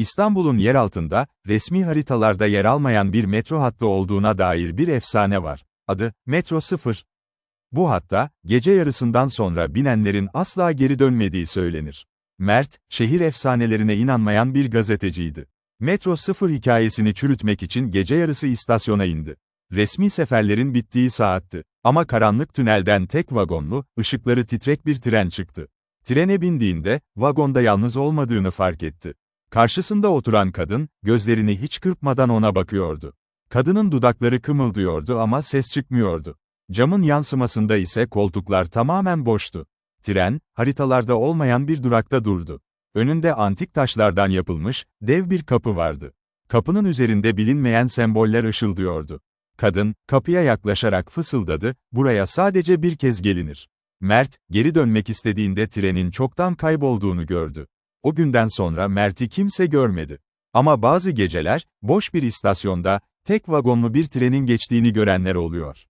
İstanbul'un yer altında, resmi haritalarda yer almayan bir metro hattı olduğuna dair bir efsane var. Adı, Metro 0. Bu hatta, gece yarısından sonra binenlerin asla geri dönmediği söylenir. Mert, şehir efsanelerine inanmayan bir gazeteciydi. Metro 0 hikayesini çürütmek için gece yarısı istasyona indi. Resmi seferlerin bittiği saatti. Ama karanlık tünelden tek vagonlu, ışıkları titrek bir tren çıktı. Trene bindiğinde, vagonda yalnız olmadığını fark etti. Karşısında oturan kadın, gözlerini hiç kırpmadan ona bakıyordu. Kadının dudakları kımıldıyordu ama ses çıkmıyordu. Camın yansımasında ise koltuklar tamamen boştu. Tren, haritalarda olmayan bir durakta durdu. Önünde antik taşlardan yapılmış, dev bir kapı vardı. Kapının üzerinde bilinmeyen semboller ışıldıyordu. Kadın, kapıya yaklaşarak fısıldadı, buraya sadece bir kez gelinir. Mert, geri dönmek istediğinde trenin çoktan kaybolduğunu gördü. O günden sonra Mert'i kimse görmedi. Ama bazı geceler, boş bir istasyonda, tek vagonlu bir trenin geçtiğini görenler oluyor.